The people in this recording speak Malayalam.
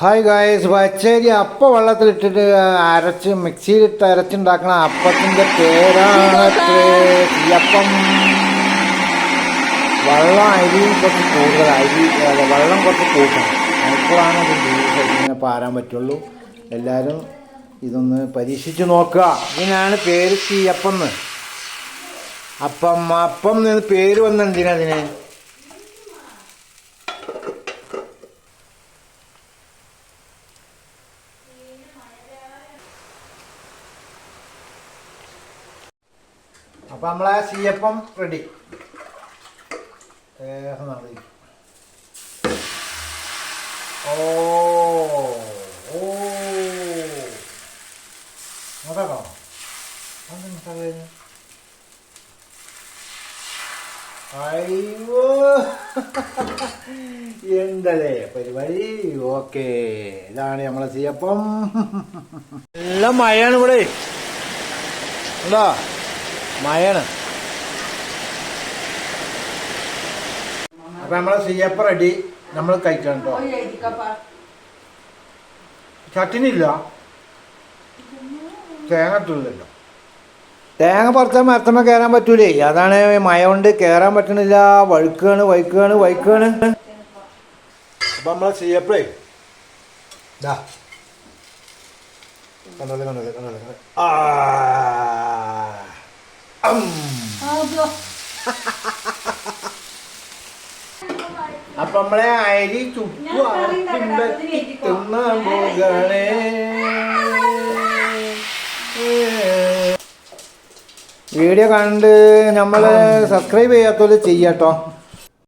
ഹായ് ഗായ്സ് പച്ചരി അപ്പ വെള്ളത്തിലിട്ടിട്ട് അരച്ച് മിക്സിയിലിട്ട് അരച്ചുണ്ടാക്കണ അപ്പത്തിന്റെ പേരാണ് അപ്പം വെള്ളം അരിയും കുറച്ച് കൂടുതൽ അരി വെള്ളം കുറച്ച് കൂട്ടണം. അപ്പോഴാണ് ഇത് ജ്യൂസ് ഇങ്ങനെ പാരാൻ പറ്റുള്ളൂ. എല്ലാവരും ഇതൊന്ന് പരീക്ഷിച്ച് നോക്കുക. ഇതിനാണ് പേര് ചീയപ്പം എന്ന് അപ്പം അപ്പം എന്ന് പേര് അതിന് അപ്പം നമ്മളെ സിയപ്പം റെഡി ഓ ഓ. നോക്കാട്ടോ. അതെന്താ മസാല? അയ്യോ. എന്തല്ലേ പരിപാടി? ഓക്കെ. ഇതാണ് നമ്മളെ സിയപ്പം. നല്ല മഴയാണ് ഇവിടെ. ഉണ്ടോ മഴയാണ്. അപ്പൊ നമ്മളെ ചീയപ്പം റെഡി. നമ്മൾ കഴിക്കണം കേട്ടോ ചട്ടിനി ഇല്ല തേങ്ങ ഇട്ടില്ലല്ലോ. തേങ്ങ പറിച്ചാൽ മരത്തമ്മ കയറാൻ പറ്റൂലേ. അതാണ് മഴ കൊണ്ട് കയറാൻ പറ്റണില്ല. വഴുക്കാണ് വൈക്കാണ് വൈക്കാണ് അപ്പൊ നമ്മളെ ചെയ്യപ്പഴേ ദാ. കണ്ടത് കണ്ടത് കണ്ടോളെ. ആ. അപ്പൊ നമ്മളെ അരി ചുറ്റു അരച്ചുണ്ടാക്കി തിന്നാൻ പോകണേ വീഡിയോ കണ്ട് നമ്മൾ സബ്സ്ക്രൈബ് ചെയ്യാത്തവര് ചെയ്യാട്ടോ.